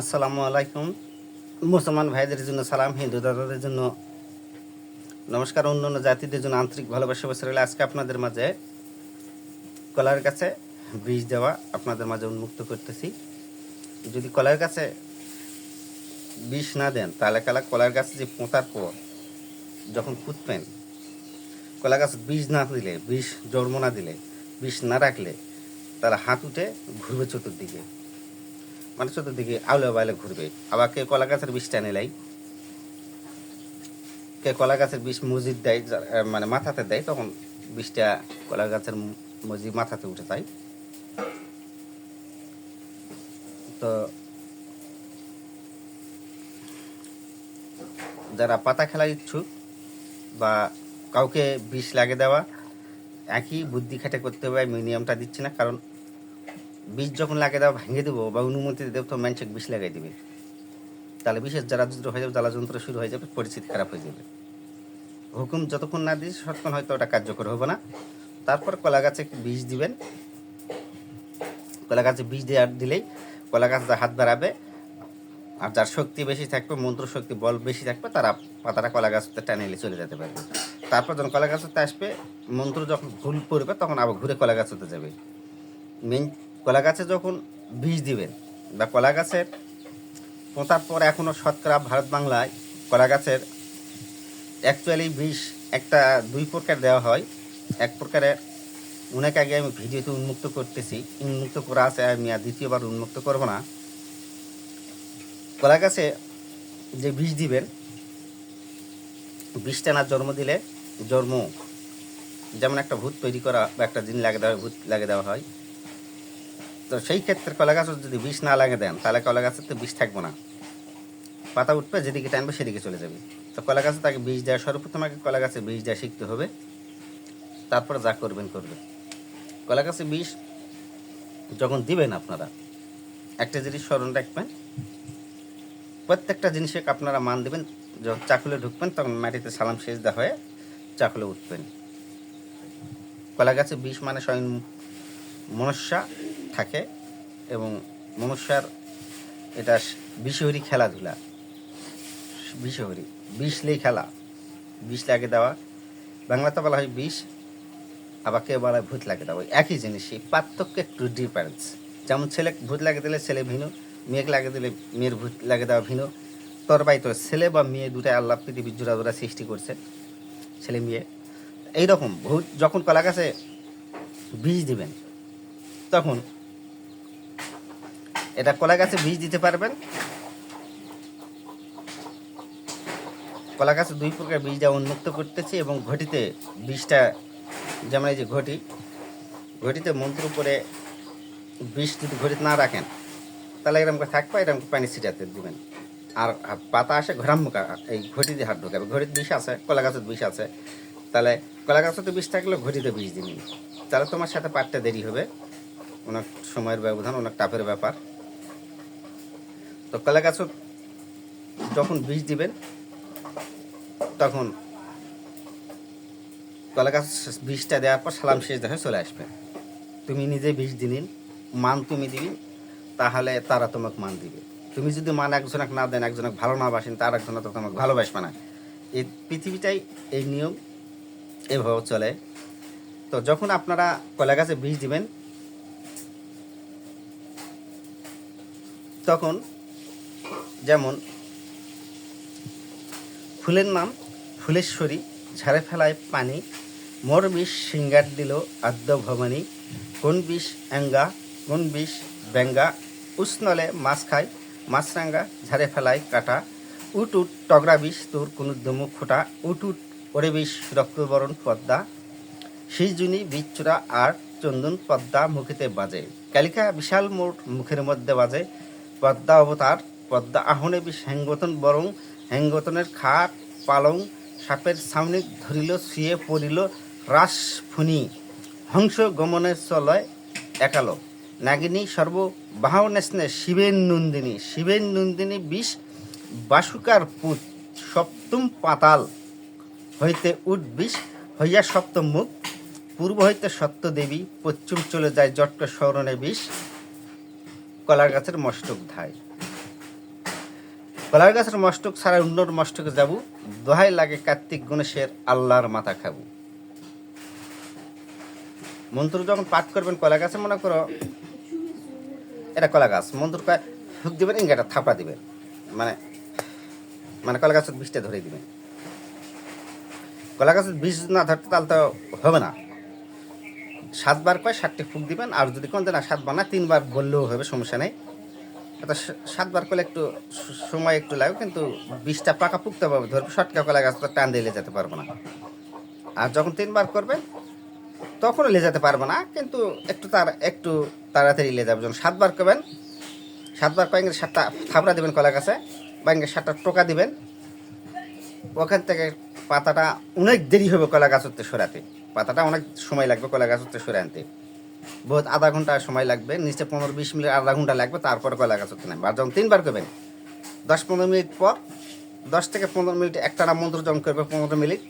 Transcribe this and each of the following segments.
আসসালামু আলাইকুম। মুসলমান ভাইদের জন্য সালাম, হিন্দু দাদাদের জন্য। নমস্কার অন্য অন্য জাতিদের জন্য আন্তরিক ভালোবাসা বসে রইলে আজকে আপনাদের মাঝে। কলার কাছে বীজ দেওয়া আপনাদের মাঝে উন্মুক্ত করতেছি। যদি কলার কাছে বিষ না দেন, তাহলে কালা কলার গাছে যে পোঁতার পর যখন পুঁতবেন কলা গাছ বীজ না দিলে, বিষ জন্ম না দিলে, বিষ না রাখলে তারা হাত উঠে ঘুরবে চতুর্দিকে। মানে চতুর্দিকে আউলে বাইলে ঘুরবে। আবার কে কলা গাছের বিষ টেনে লাই। কে কলা গাছের বিষ মসজিদ দেয় মানে মাথাতে দেয়, তখন বিষটা কলা গাছের মসজিদ মাথাতে উঠে যায়। তো যারা পাতা খেলা ইচ্ছুক বা কাউকে বিষ লাগে দেওয়া, একই বুদ্ধি খাটে করতে হবে আমি নিয়মটা দিচ্ছি না, কারণ বীজ যখন লাগে দেওয়া ভেঙে দেবো বা অনুমতি দেবো তো ম্যানচেক বিষ লাগাই দিবে। তাহলে বিশেষ যারা যন্ত্র হয়ে যাবে, জ্বালা যন্ত্র শুরু হয়ে যাবে, পরিস্থিতি খারাপ হয়ে যাবে। হুকুম যতক্ষণ না দিস, ততক্ষণ হয়তো ওটা কার্যকর হবে না। তারপর কলা গাছে বীজ দিবেন। কলা গাছে বীজ দেওয়ার দিলেই কলা গাছ হাত বাড়াবে, আর যার শক্তি বেশি থাকবে, মন্ত্র শক্তি, বল বেশি থাকবে, তারা পাতাটা কলা গাছতে টানে নিয়ে চলে যেতে পারবে। তারপর যখন কলা গাছতে আসবে, মন্ত্র যখন ভুল পড়বে, তখন আবার ঘুরে কলা গাছতে যাবে। মেন কলা গাছে যখন বীজ দিবেন বা কলা গাছের পোঁতার পর এখনও শতকরা ভারত বাংলায় কলা গাছের অ্যাকচুয়ালি বিষ একটা দুই প্রকার দেওয়া হয়। এক প্রকারের অনেক আগে আমি ভিডিওতে উন্মুক্ত করতেছি উন্মুক্ত করা আছে আমি আর দ্বিতীয়বার উন্মুক্ত করব না। কলা গাছে যে বীজ দিবেন বীজ না জন্ম দিলে জন্ম যেমন একটা ভূত তৈরি করা বা একটা জিন লাগিয়ে দেওয়া হয়, ভূত লাগিয়ে দেওয়া হয়। তো সেই ক্ষেত্রে কলা গাছের যদি বিষ না লাগে দেন, তাহলে কলা গাছের তো বিষ থাকব না। পাতা উঠবে, যেদিকে টানবে সেদিকে চলে যাবে। তো কলা গাছে তাকে বীজ দেওয়া সর্বপ্রথম আগে কলা গাছে বীজ দেওয়া শিখতে হবে। তারপরে যা করবেন করবে কলা গাছে বিষ যখন দিবেন আপনারা, একটা জিনিস স্মরণ রাখবেন। প্রত্যেকটা জিনিসে আপনারা মান দেবেন। যখন চাকুলে ঢুকবেন, তখন মাটিতে সালাম সেচ দেওয়া হয়ে চাকুলে উঠবেন। কলা গাছে বিষ মানে স্বয়ং মনুষ্যা থাকে এবং মনুষ্যার এটা বিষহরি খেলাধুলা, বিষহরি, বিষ লেই খেলা, বিষ লাগে দেওয়া বাংলাতে বলা হয় বিষ, আবার কেউ বলা হয় ভূত লাগে দেওয়া একই এই পার্থক্য একটু ডিফারেন্স যেমন ছেলে ভূত লাগে দিলে ছেলে ভিন্ন মেয়েকে লাগে দিলে মেয়ের ভূত লাগে দেওয়া ভিন্ন তোর বাই তোর ছেলে বা মেয়ে দুটাই আল্লাহ পৃথিবীর জোড়া জোড়া সৃষ্টি করছে, ছেলে মেয়ে। এইরকম, ভূত যখন কলা গাছে বীজ দিবেন, তখন এটা কলা গাছে বীজ দিতে পারবেন। কলা গাছে দুই প্রকার বীজ দেওয়া উন্মুক্ত করতেছি এবং ঘটিতে বীজটা, যেমন এই যে ঘটি, ঘটিতে মন্ত্র করে বিষ যদি ঘটিতে না রাখেন, তাহলে এরকম করে থাকবে, এরকম পানি ছিটাতে দিবেন। আর পাতা আসে ঘরাম এই ঘটিতে হাত ঢোকাবে। ঘটিতে বিষ আছে, কলা গাছের বিষ আছে, তাহলে কলা গাছেতে বিষ থাকলে ঘটিতে বিষ দিবি তাহলে তোমার সাথে পাটটা দেরি হবে। অনেক সময়ের ব্যবধান, অনেক টাফের ব্যাপার। তো কলা গাছত যখন বীজ দিবেন, তখন কলা গাছ বীজটা দেওয়ার পর সালাম শেষ দেখে চলে আসবে তুমি নিজে বীজ দিনিন মান তুমি দিবি, তাহলে তারা তোমাকে মান দিবে। তুমি যদি মান একজনক না দেন, একজনক ভালো না বাসেন, তার একজন তো তোমাকে ভালোবাসবে না। এই পৃথিবীটাই এই নিয়ম, এভাবে চলে। তো যখন আপনারা কলা গাছে বীজ দিবেন, তখন যেমন, ফুলের নাম ফুলেশ্বরী, ঝাড়ে ফেলায় পানি, মোর বিষ সিঙ্গার দিল আদ্য ভবানী কোন বিষ অ্যাঙ্গা কোন বিষ ব্যঙ্গা উষ্ণলে মাছ খায় মাছরাঙ্গা ঝাড়ে ফেলায় কাটা, উট উট টগরা বিষ তোর কোনো দমুক ফোটা, উট উট ওরে বিষ রক্তবরণ পদ্মা শিজুনি বিচ্চুরা আর চন্দন পদ্মা মুখেতে বাজে। কালিকা বিশাল মোট মুখের মধ্যে বাজে, পদ্মা অবতার পদ্মা আহনে বিষ হ্যাঙ্গতন বরং হ্যাঙ্গতনের খাট পালং সাপের সামনে ধরিল, শুয়ে পড়িল রাস ফুনি হংস গমনের চলয় একালো। নাগিনী সর্ব বাহনেস্নে শিবের নন্দিনী। শিবের নন্দিনী বিষ বাসুকার পুত। সপ্তম পাতাল হইতে উঠ বিষ হইয়া সপ্তম মুখ। পূর্ব হইতে সত্য দেবী পশ্চিম চলে যায় জট্ট স্মরণে বিষ। কলার গাছের মস্তক ধায়। কলার গাছের মস্তক ছাড়া অন্যর মস্তকে যাব, দোহাই লাগে কার্তিক গণেশের আল্লাহর মাথা খাব। মন্ত্র যখন পাঠ করবেন কলা গাছে, মনে করো, এটা কলা গাছ, মন্ত্র হুক দিবেন, ইঙ্গাটা থাপড়া দিবেন। মানে মানে কলা গাছের বিষটা ধরে দিবেন। কলা গাছের বিষ না ধরতে তাহলে তো হবে না। সাতবার কয়, সাতটি ফুক দিবেন, আর যদি কোন না সাতবার না, তিনবার বললেও হবে, সমস্যা নেই। এটা সাতবার করলে একটু সময় একটু লাগবে কিন্তু বীজটা পাকা পুকতে পারবে ধরবে শটকা কলা গাছ টান দিয়ে যেতে পারব না। আর যখন তিনবার করবেন তখনও যেতে পারব না, কিন্তু একটু তার, একটু তাড়াতাড়ি লে যাবে যখন সাতবার করবেন, সাতবার কয়েক সাতটা থাবড়া দেবেন কলা গাছে ব্যাঙ্গে সাতটা টোকা দিবেন, ওখান থেকে পাতাটা অনেক দেরি হবে কলা গাছ হতে সরাতে। পাতাটা অনেক সময় লাগবে কলা গাছ হতে সরে আনতে। বহুত আধা ঘণ্টা সময় লাগবে, নিচে পনেরো বিশ মিনিট আধা ঘণ্টা লাগবে, তারপর কলা গাছ হতে নেবে আর যখন তিনবার করবেন। দশ পনেরো মিনিট পর, দশ থেকে পনেরো মিনিট একটানা মন্ত্র যখন করবে পনেরো মিনিট,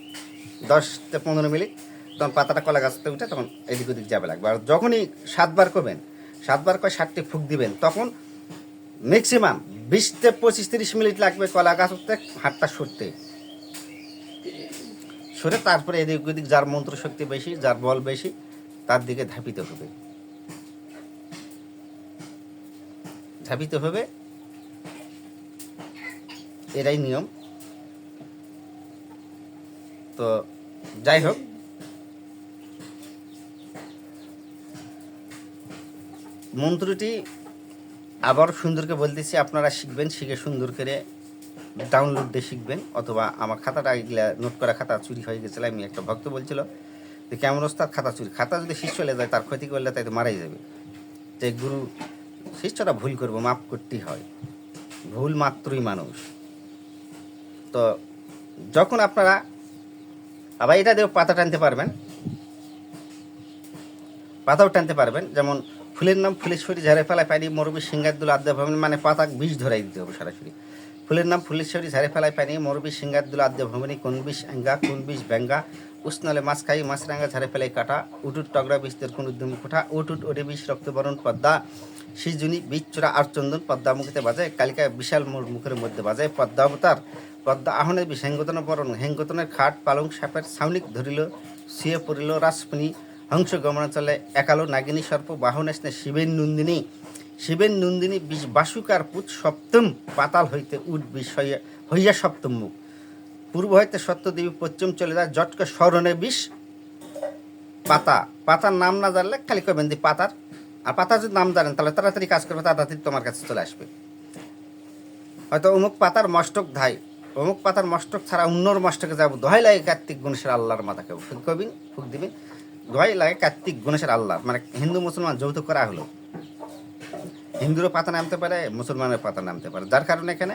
দশ থেকে পনেরো মিনিট, তখন পাতাটা কলা গাছতে উঠে তখন এদিক ওদিক যাবে লাগবে। আর যখনই সাতবার করবেন, সাতবার করে ষাটটি ফুক দিবেন, তখন ম্যাক্সিমাম বিশ থেকে পঁচিশ তিরিশ মিনিট লাগবে কলা গাছ উঠতে, হাতটা সরতে। সরে তারপরে এদিক ওদিক যার মন্ত্র শক্তি বেশি, যার বল বেশি তার দিকে ধাপিত হবে। ধাপিত হবে? এটাই নিয়ম। তো যাই হোক। মন্ত্রটি আবার সুন্দরকে বলতেছি, আপনারা শিখবেন, শিখে সুন্দর করে ডাউনলোড দিয়ে শিখবেন, অথবা আমার খাতাটা এগুলা নোট করা খাতা চুরি হয়ে গেছিল, আমি একটা ভক্ত বলছিল যে কেমন ওস্তাদ খাতা চুরি। খাতা যদি শিষ্য চলে যায়, তার ক্ষতি করলে তাই তো মারাই যাবে। যে গুরু শিষ্যটা ভুল করব মাপ করতেই হয়। ভুল মাত্রই মানুষ। তো যখন আপনারা আবার এটা দিয়েও পাতা টানতে পারবেন। পাতাও টানতে পারবেন। যেমন ফুলের নাম ফুলের ফুলেশ্বরী ঝাড়ে ফেলায় পানি মরবি সিঙ্গারদুল আদ্যা ভবন মানে পাতা বিষ ধরাই দিতে হবে সরাসরি। ফুলের নাম ফুলের ফুলেশ্বরী ঝাড়ে ফেলায় পানি মরবি সিঙ্গারদুল আদ্যা ভবনী কোন বিষ আঙ্গা কোন বিষ ব্যাঙ্গা উষ্ণলে মাছ খাই, মাছ রাঙ্গা ঝাড়ে ফেলাই কাটা, উটুট টগরা বিষদের কোন উদ্যম কোঠা উটুট ওরে বিষ রক্তবরণ পদ্মা সিজুনি বীজচোরা আর চন্দন পদ্মা মুখেতে বাজায় কালিকা বিশাল মোর মুখের মধ্যে বাজায় পদ্মা অবতার। পদ্মা আহনের বিষ হেঙ্গতন বরণ, হেঙ্গতনের খাট, পালং সাপের সাউনিক ধরিল, শুয়ে পড়িল রাসমণি হংস গমনাচলে একালো নাগিনী সর্প, বাহনে স্নে শিবের নন্দিনী। শিবের নন্দিনী বিষ বাসুকার পুত সপ্তম, পাতাল হইতে উঠ বিষ হইয়া হইয়া সপ্তম মুখ। পূর্ব হইতে সত্যদেবী পশ্চিম চলে যায় জটকে স্মরণে বিষ, পাতা। পাতার নাম না জানলে খালি করবেন দি পাতার। আর পাতা যদি নাম জানেন, তাহলে তাড়াতাড়ি কাজ করবে তাড়াতাড়ি তোমার কাছে চলে আসবে। হয়তো অমুক পাতার মস্তক ধাই, অমুক পাতার মস্তক ছাড়া অন্যর মস্তকে যাব। দোহাই লাগে কার্তিক গণেশের আল্লাহর মাথাকে। ফুক কবিন ফুক দিবেন। দোহাই লাগে কার্তিক গণেশের আল্লাহ। মানে হিন্দু মুসলমান যৌথ করা হলো। হিন্দুরও পাতা নামতে পারে মুসলমানের পাতা নামতে পারে। যার কারণে এখানে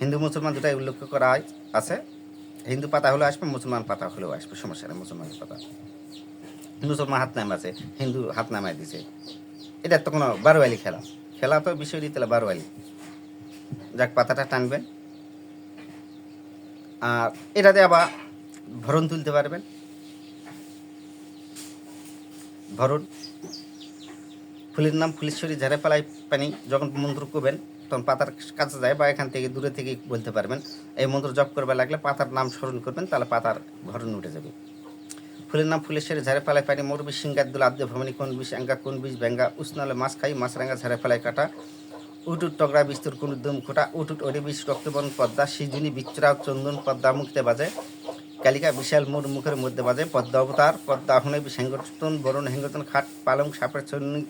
হিন্দু মুসলমান দুটাই উল্লেখ করা হয়, আছে। হিন্দু পাতা হলেও আসবে, মুসলমান পাতা হলেও আসবে, সমস্যা নেই, মুসলমানের পাতা। মুসলমান হাত নাম আছে হিন্দু হাত নামায় দিছে। এটা তো কোনো বারোয়ালি খেলা। খেলা তো বিষয় দিতে বারোয়ালি। যাক, পাতাটা টানবেন আর এটাতে আবার ভরণ তুলতে পারবেন। ভরণ। ফুলের নাম ফুলেশ্বরী ঝাড়ে পালাই পানি, যখন মন্ত্র করবেন তখন পাতার কাছে যায় বা এখান থেকে দূরে থেকে বলতে পারবেন। এই মন্ত্র জপ করবে লাগলে পাতার নাম স্মরণ করবেন, তাহলে পাতার ভরণ উঠে যাবে। ফুলের নাম ফুলেশ্বরী ঝাড়ে পালাই পানি, মরবি সিঙ্গার আদ্য, ভবনী, কোন বিষ আঙ্গা কোন বিষ, ব্যাঙ্গা, উষ্ণালে মাছ খাই, মাছ রাঙ্গা ঝাড়ে পালাই কাটা। উটুট টগরা, বিস্তুর, কোন উদ্যম খোটা উটুট অরি বিষ রক্তবরণ পদ্মা, সিজুনি বিচ্চরা চন্দন, পদ্মা মুখতে বাজে। কালিকা, বিশাল মোর, মুখের মধ্যে বাজে, পদ্মা অবতার, পদ্মা হনে বিষ হেঙ্গতন বরণ, হেঙ্গতন, খাট, পালং, সাপের চন্নি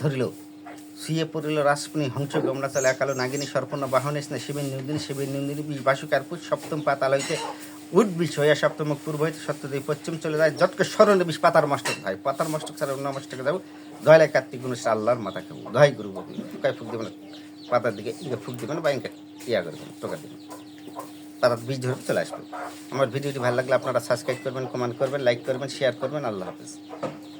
ধরিল। শুয়ে পড়িল রাসমণি হংস গমনাচল একালো নাগিনী সর্পন্ন বাহনে স্নে শিবের নন্দিনী শিবের নন্দিনী বিষ বাসুকার পুষ সপ্তম পাতাল হইতে উঠ বিষ হইয়া সপ্তম পূর্ব হইতে সত্যদেব পশ্চিম চলে যায় যৎকে স্মরণে বিষ পাতার মস্তক ভাই পাতার মস্তক ছাড়া অন্য মস্তকে যাব। দয়ালে কার্তিক গুণেশ আল্লাহর মাথা খাব দহাই গুরু বাবু ফুকায় ফুক দেবেন পাতার দিকে ইকে ফুক দেবেন বা ইনকে ইয়া করবেন টোকা দেবেন তারা বীজ ধরে চলে আসবে। আমার ভিডিওটি ভালো লাগলে আপনারা সাবস্ক্রাইব করবেন কমেন্ট করবেন লাইক করবেন শেয়ার করবেন, আল্লাহ হাফিজ।